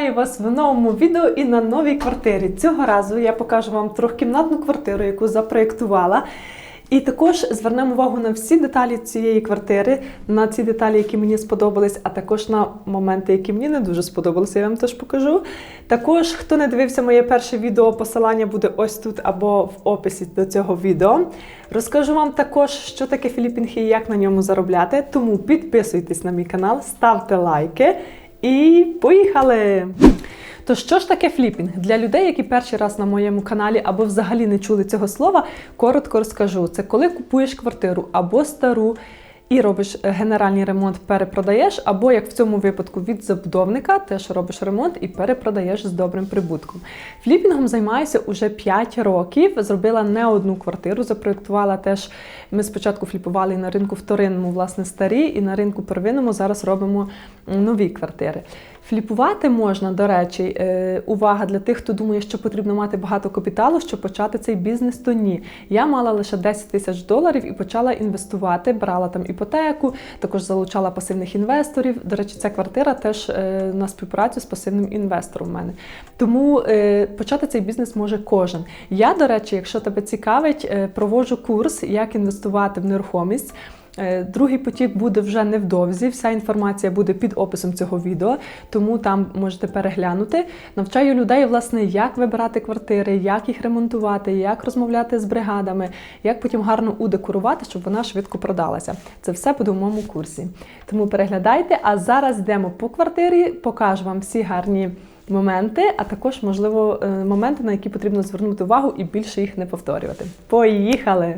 Вітаю вас в новому відео і на новій квартирі. Цього разу я покажу вам трьохкімнатну квартиру, яку запроєктувала. І також звернемо увагу на всі деталі цієї квартири, на ці деталі, які мені сподобались, а також на моменти, які мені не дуже сподобалися, я вам теж покажу. Також, хто не дивився моє перше відео, посилання буде ось тут або в описі до цього відео. Розкажу вам також, що таке філіпінг і як на ньому заробляти. Тому підписуйтесь на мій канал, ставте лайки і поїхали! То що ж таке фліпінг? Для людей, які перший раз на моєму каналі або взагалі не чули цього слова, коротко розкажу. Це коли купуєш квартиру або стару. І робиш генеральний ремонт, перепродаєш, або як в цьому випадку від забудовника теж робиш ремонт і перепродаєш з добрим прибутком. Фліпінгом займаюся уже 5 років. Зробила не одну квартиру, запроєктувала теж. Ми спочатку фліпували на ринку вторинному, власне, старі, і на ринку первинному зараз робимо нові квартири. Фліпувати можна, до речі, е, увага для тих, хто думає, що потрібно мати багато капіталу, щоб почати цей бізнес, то ні. Я мала лише 10 тисяч доларів і почала інвестувати, брала там іпотеку, також залучала пасивних інвесторів. До речі, ця квартира теж е, на співпрацю з пасивним інвестором в мене. Тому е, почати цей бізнес може кожен. Я, до речі, якщо тебе цікавить, проводжу курс, як інвестувати в нерухомість. Е, другий потік буде вже невдовзі. Вся інформація буде під описом цього відео, тому там можете переглянути. Навчаю людей, власне, як вибирати квартири, як їх ремонтувати, як розмовляти з бригадами, як потім гарно удекорувати, щоб вона швидко продалася. Це все буде в моєму курсі. Тому переглядайте. А зараз йдемо по квартирі, покажу вам всі гарні. Моменти, а також, можливо, е, моменти, на які потрібно звернути увагу і більше їх не повторювати. Поїхали!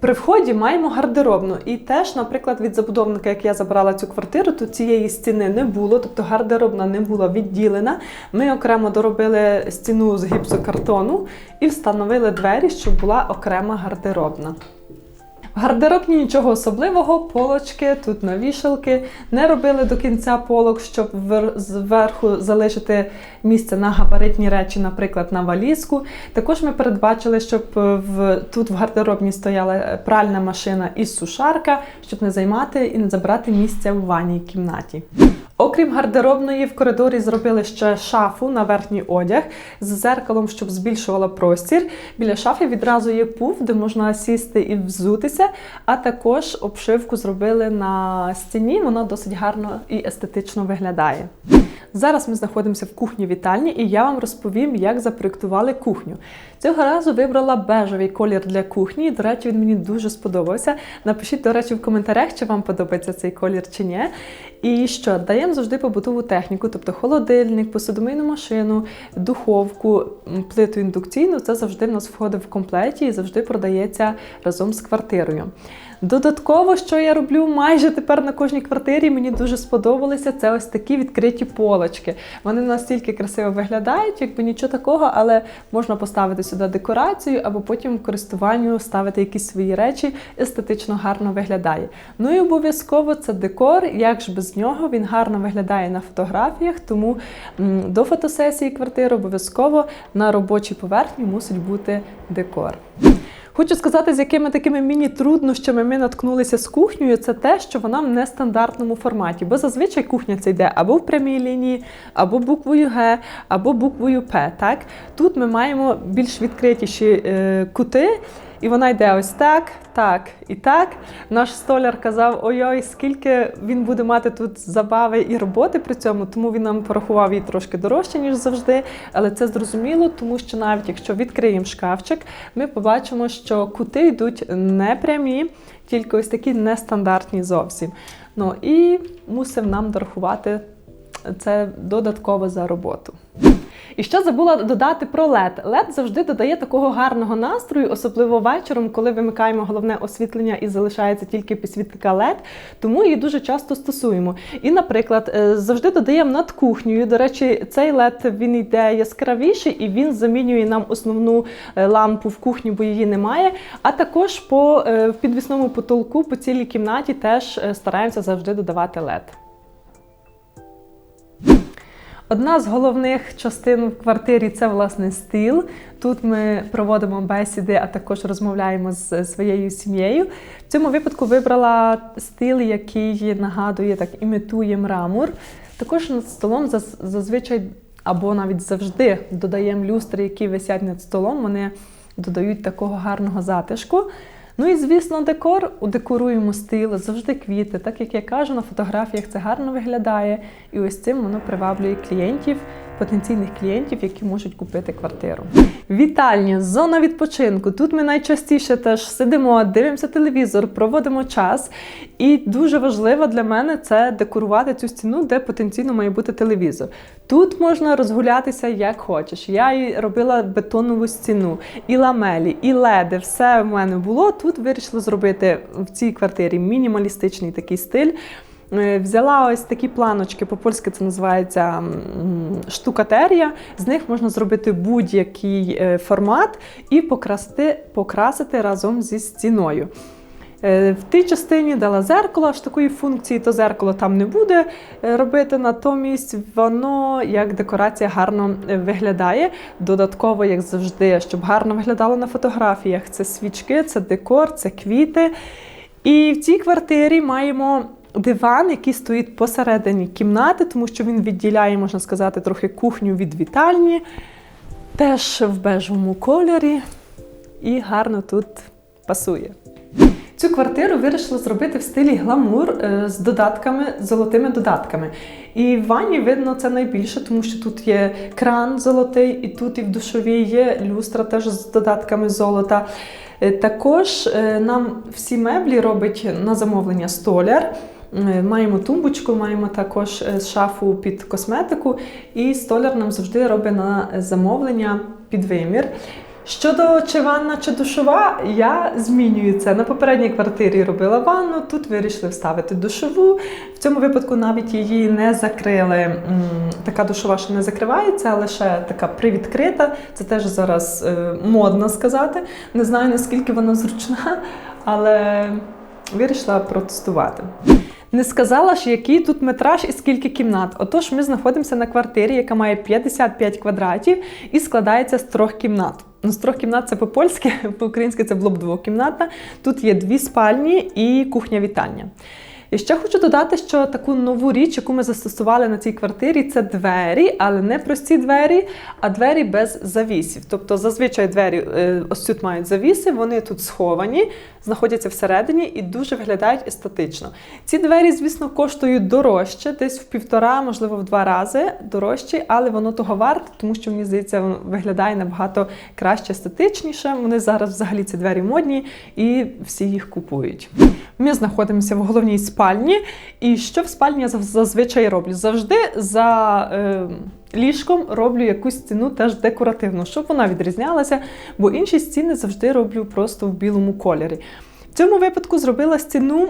При вході маємо гардеробну. І теж, наприклад, від забудовника, як я забрала цю квартиру, то цієї стіни не було, тобто гардеробна не була відділена. Ми окремо доробили стіну з гіпсокартону і встановили двері, щоб була окрема гардеробна. Гардеробні нічого особливого, полочки, тут на вішалки. Не робили до кінця полок, щоб зверху залишити місце на габаритні речі, наприклад, на валізку. Також ми передбачили, щоб в, тут в гардеробні стояла пральна машина і сушарка, щоб не займати і не забрати місця в ванній кімнаті. Окрім гардеробної, в коридорі зробили ще шафу на верхній одяг з зеркалом, щоб збільшувала простір. Біля шафи відразу є пуф, де можна сісти і взутися, а також обшивку зробили на стіні. Вона досить гарно і естетично виглядає. Зараз ми знаходимося в кухні вітальні, і я вам розповім, як запроєктували кухню. Цього разу вибрала бежевий колір для кухні. До речі, він мені дуже сподобався. Напишіть, до речі, в коментарях, чи вам подобається цей колір чи ні. І що, даємо завжди побутову техніку, тобто холодильник, посудомийну машину, духовку, плиту індукційну. Це завжди в нас входить в комплекті і завжди продається разом з квартирою. Додатково, що я роблю майже тепер на кожній квартирі, мені дуже сподобалися це ось такі відкриті полочки. Вони настільки красиво виглядають, якби нічого такого, але можна поставити сюди декорацію або потім в користуванню ставити якісь свої речі, естетично гарно виглядає. Ну і обов'язково це декор, як ж без нього, він гарно виглядає на фотографіях, тому до фотосесії квартири обов'язково на робочій поверхні мусить бути декор. Хочу сказати, з якими такими міні-труднощами ми наткнулися з кухнею, це те, що вона в нестандартному форматі. Бо зазвичай кухня це йде або в прямій лінії, або буквою Г, або буквою П. Так? Тут ми маємо більш відкритіші е, кути. І вона йде ось так, так і так. Наш столяр казав: ой-ой, скільки він буде мати тут забави і роботи при цьому, тому він нам порахував її трошки дорожче, ніж завжди. Але це зрозуміло, тому що навіть якщо відкриємо шкафчик, ми побачимо, що кути йдуть не прямі, тільки ось такі нестандартні зовсім. Ну і мусив нам дорахувати це додатково за роботу. І що забула додати про LED. LED завжди додає такого гарного настрою, особливо вечором, коли вимикаємо головне освітлення і залишається тільки підсвітка LED, тому її дуже часто стосуємо. І, наприклад, е, завжди додаємо над кухнею. До речі, цей LED він йде яскравіший і він замінює нам основну е, лампу в кухні, бо її немає. А також по е, підвісному потолку, по цілій кімнаті теж стараємося завжди додавати LED. Одна з головних частин в квартирі це власне стіл. Тут ми проводимо бесіди, а також розмовляємо з своєю сім'єю. В цьому випадку вибрала стіл, який нагадує так, імітує мрамор. Також над столом зазвичай або навіть завжди додаємо люстри, які висять над столом. Вони додають такого гарного затишку. Ну і звісно, декор. Удекоруємо стіл, завжди квіти. Так як я кажу, на фотографіях це гарно виглядає. І ось цим воно приваблює клієнтів, потенційних клієнтів, які можуть купити квартиру. Вітальня, зона відпочинку. Тут ми найчастіше теж сидимо, дивимося телевізор, проводимо час. І дуже важливо для мене це декорувати цю стіну, де потенційно має бути телевізор. Тут можна розгулятися як хочеш. Я робила бетонову стіну, і ламелі, і леди. Все в мене було. Тут вирішила зробити в цій квартирі мінімалістичний такий стиль. Е, Взяла ось такі планочки, по-польськи це називається штукатерія. З них можна зробити будь-який е, формат і покрасити, покрасити разом зі стіною. Е, В тій частині дала зеркало, аж такої функції, то зеркало там не буде робити. Натомість воно як декорація гарно виглядає. Додатково, як завжди, щоб гарно виглядало на фотографіях. Це свічки, це декор, це квіти. І в цій квартирі маємо диван, який стоїть посередині кімнати, тому що він відділяє, можна сказати, трохи кухню від вітальні. Теж в бежевому кольорі і гарно тут пасує. Цю квартиру вирішила зробити в стилі гламур е, з додатками, золотими додатками. І в ванні видно це найбільше, тому що тут є кран золотий, і тут і в душовій є люстра теж з додатками золота. Е, Також е, нам всі меблі робить на замовлення столяр. Е, Маємо тумбочку, маємо також е, шафу під косметику, і столяр нам завжди робить на замовлення під вимір. Щодо чи ванна, чи душова, я змінюю це. На попередній квартирі робила ванну, тут вирішили вставити душову. В цьому випадку навіть її не закрили. Така душова, що не закривається, а лише така привідкрита. Це теж зараз е, модно сказати. Не знаю наскільки вона зручна, але вирішила протестувати. Не сказала ж, який тут метраж і скільки кімнат. Отож, ми знаходимося на квартирі, яка має 55 квадратів і складається з трьох кімнат. Ну, з трьох кімнат це по-польськи, по-українськи це було б двокімнатна. Тут є дві спальні і кухня-вітальня. І ще хочу додати, що таку нову річ, яку ми застосували на цій квартирі, це двері, але не прості двері, а двері без завісів. Тобто зазвичай двері е, ось тут мають завіси, вони тут сховані, знаходяться всередині і дуже виглядають естетично. Ці двері, звісно, коштують дорожче, десь в півтора, можливо, в два рази дорожче, але воно того варте, тому що мені здається, воно виглядає набагато краще, естетичніше. Вони зараз взагалі ці двері модні і всі їх купують. Ми знаходимося в головній спальні. І що в спальні я зазвичай роблю? Завжди за е, ліжком роблю якусь стіну теж декоративну, щоб вона відрізнялася, бо інші стіни завжди роблю просто в білому кольорі. В цьому випадку зробила стіну.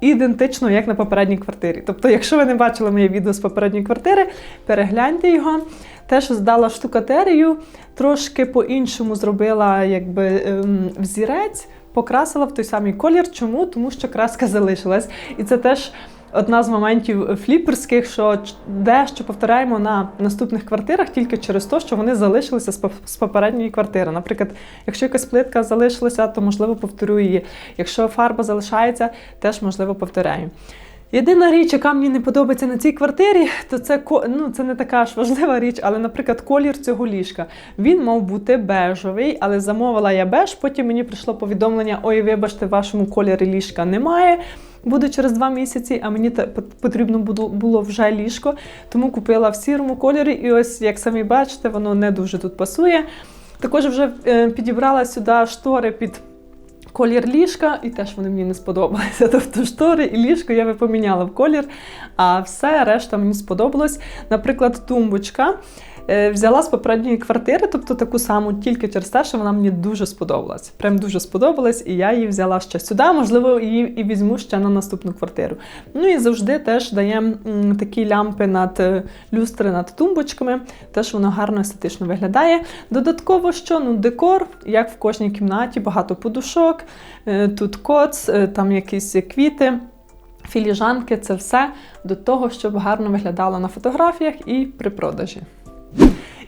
Ідентично, як на попередній квартирі. Тобто, якщо ви не бачили моє відео з попередньої квартири, перегляньте його. Теж здала штукатерію, трошки по-іншому зробила якби, ем, взірець, покрасила в той самий колір. Чому? Тому що краска залишилась. І це теж одна з моментів фліперських, що дещо повторяємо на наступних квартирах тільки через те, що вони залишилися з попередньої квартири. Наприклад, якщо якась плитка залишилася, то можливо повторю її. Якщо фарба залишається, теж можливо повторяю. Єдина річ, яка мені не подобається на цій квартирі, то це ну, це не така ж важлива річ, але, наприклад, колір цього ліжка. Він мав бути бежевий, але замовила я беж. Потім мені прийшло повідомлення: ой, вибачте, вашому кольорі ліжка немає. Буде через два місяці, а мені потрібно було вже ліжко, тому купила в сірому кольорі. І ось, як самі бачите, воно не дуже тут пасує. Також вже е, підібрала сюди штори під колір ліжка, і теж вони мені не сподобалися. Тобто штори і ліжко я би поміняла в колір, а все решта мені сподобалось. Наприклад, тумбочка. Е, Взяла з попередньої квартири, тобто таку саму, тільки через те, що вона мені дуже сподобалась. Прям дуже сподобалась, і я її взяла ще сюди. Можливо, її і візьму ще на наступну квартиру. Ну і завжди теж даємо такі лямпи над е, люстри над тумбочками. Теж воно гарно естетично виглядає. Додатково, що ну, декор, як в кожній кімнаті, багато подушок, е, тут коц, там якісь квіти. філіжанки це все до того, щоб гарно виглядало на фотографіях і при продажі.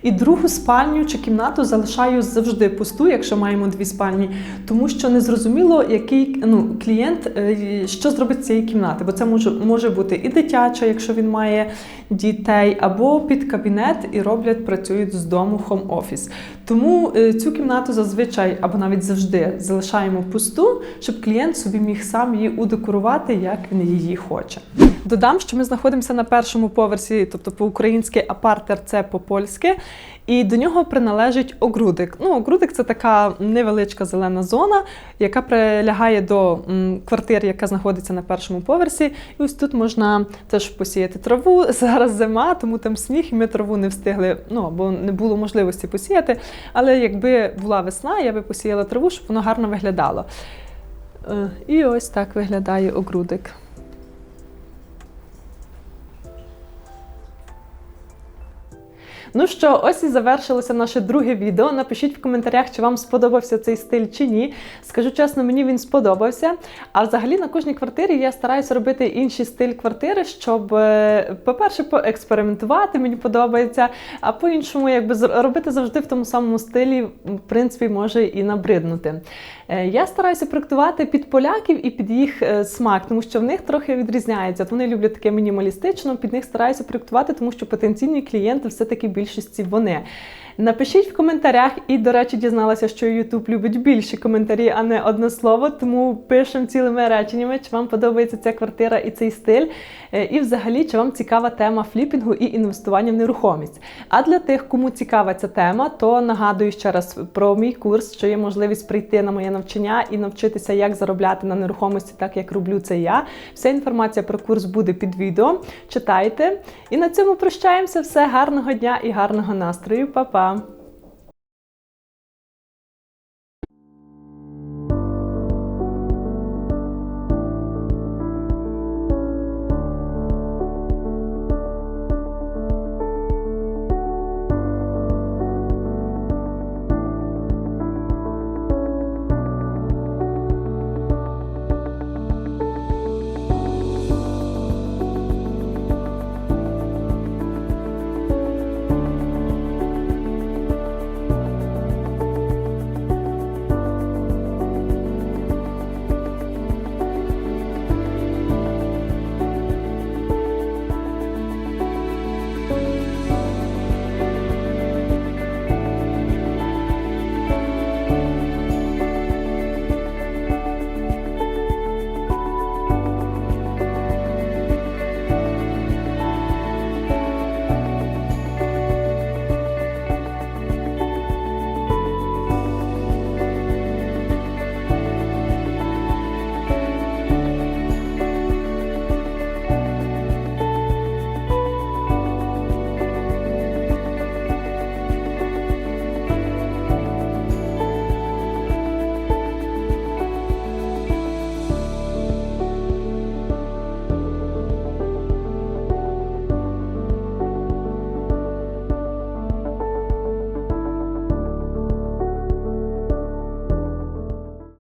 І другу спальню чи кімнату залишаю завжди пусту, якщо маємо дві спальні, тому що не зрозуміло, який ну, клієнт е, що зробить з цієї кімнати, бо це може, може бути і дитяча, якщо він має дітей, або під кабінет і роблять, працюють з дому хом-офіс. Тому е, цю кімнату зазвичай або навіть завжди залишаємо пусту, щоб клієнт собі міг сам її удекорувати, як він її хоче. Додам, що ми знаходимося на першому поверсі, тобто по-українськи, а партер це по-польськи. І до нього приналежить огрудик. Ну, огрудик це така невеличка зелена зона, яка прилягає до квартири, яка знаходиться на першому поверсі. І ось тут можна теж посіяти траву. Зараз зима, тому там сніг, і ми траву не встигли, ну бо не було можливості посіяти. Але якби була весна, я би посіяла траву, щоб воно гарно виглядало. Е, І ось так виглядає огрудик. Ну що, ось і завершилося наше друге відео. Напишіть в коментарях, чи вам сподобався цей стиль чи ні. Скажу чесно, мені він сподобався. А взагалі на кожній квартирі я стараюся робити інший стиль квартири, щоб, е, по-перше, поекспериментувати, мені подобається, а по-іншому, якби робити завжди в тому самому стилі, в принципі, може і набриднути. Е, Я стараюся проектувати під поляків і під їх е, смак, тому що в них трохи відрізняється. Вони люблять таке мінімалістично, під них стараюся проектувати, тому що потенційні клієнти все-таки більшості вони. Напишіть в коментарях, і, до речі, дізналася, що YouTube любить більші коментарі, а не одне слово. Тому пишемо цілими реченнями, чи вам подобається ця квартира і цей стиль. Е, І взагалі, чи вам цікава тема фліпінгу і інвестування в нерухомість. А для тих, кому цікава ця тема, то нагадую ще раз про мій курс, що є можливість прийти на моє навчання і навчитися, як заробляти на нерухомості, так як роблю це я. Вся інформація про курс буде під відео. Читайте. І на цьому прощаємося. Все гарного дня і гарного настрою. Па-па! lá!